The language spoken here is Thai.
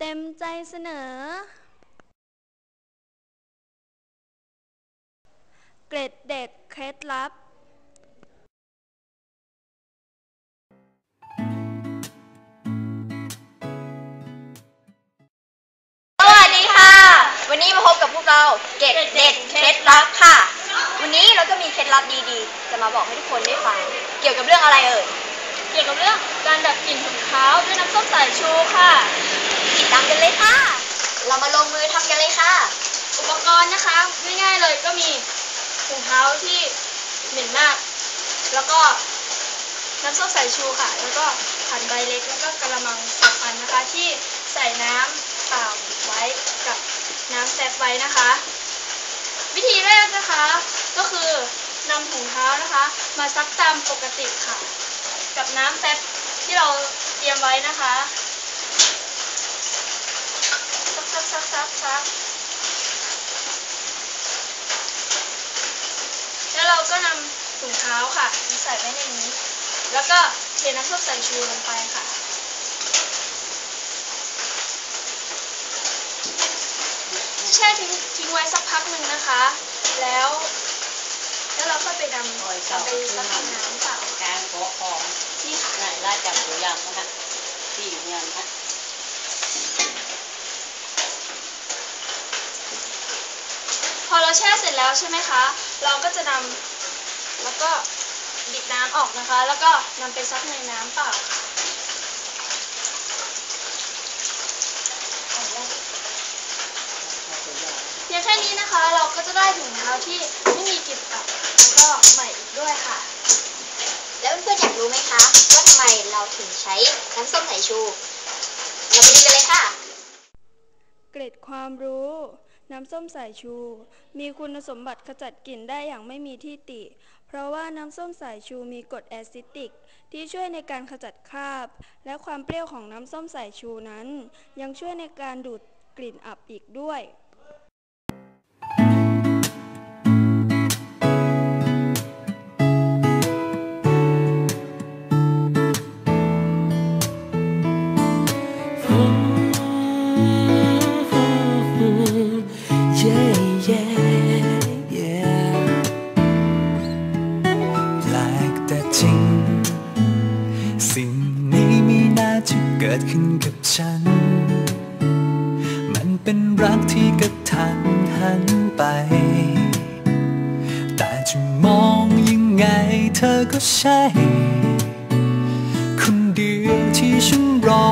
เต็มใจเสนอ เกร็ดเด็กเคล็ดลับสวัสดีค่ะวันนี้มาพบกับพวกเราเก็ดเด็ดเคล็ดลับค่ะ วันนี้เราก็มีเคล็ดลับดีๆ จะมาบอกให้ทุกคนได้ฟัง เกี่ยวกับเรื่องอะไรเอ่ย เกี่ยวกับเรื่องการดับกลิ่นถุงเท้าด้วยน้ำส้มสายชูค่ะ ติดตามกันเลยค่ะ เรามาลงมือทำกันเลยค่ะ อุปกรณ์นะคะง่ายๆเลยก็มีถุงเท้าที่เหม็นมาก แล้วก็น้ำส้มสายชูค่ะ แล้วก็ขันใบเล็ก แล้วก็กระมังสองอันนะคะ ที่ใส่น้ำเปล่าไว้กับน้ำแซฟไว้นะคะ วิธีแรกนะคะ ก็คือนำถุงเท้านะคะ มาซักตามปกติค่ะ กับน้ำแซฟที่เราเตรียมไว้นะคะซัก ซักซักซักซักแล้วเราก็นำถุงเท้าค่ะมาใส่ไว้ในนี้ แล้วก็เทน้ำส้มสายชูลงไปค่ะแช่ทิ้งทิ้งไว้สักพักหนึ่งนะคะ แล้ว แล้วเราก็ไปนำโอ้ยนำไปซักน้ำเปล่าการขอของนี่ค่ะนายราชจำตัวอย่างนะฮะที่อยู่งานฮะ อเราแช่เสร็จแล้วใช่ไหมคะ เราก็จะนำแล้วก็บิดน้ำออกนะคะ แล้วก็นำไปซักในน้ำเปล่าเพียงแค่นี้นะคะเราก็จะได้ถุงเท้าที่ไม่มีกลิ่นอับแล้วก็ใหม่อีกด้วยค่ะ แล้วเพื่อนๆอยากรู้ไหมคะว่าทำไมเราถึงใช้น้ำส้มสายชู เราไปดูกันเลยค่ะ เกร็ดความรู้ น้ำส้มสายชู มีคุณสมบัติขจัดกลิ่นได้อย่างไม่มีที่ติ เพราะว่าน้ำส้มสายชูมีกรดแอซิติก ที่ช่วยในการขจัดคราบ และความเปรี้ยวของน้ำส้มสายชูนั้น ยังช่วยในการดูดกลิ่นอับอีกด้วย กิดขึ้นกับฉัน มันเป็นรักที่กระทันหันไป แต่จะมองยังไงเธอก็ใช่ คนเดียวที่ฉันรอ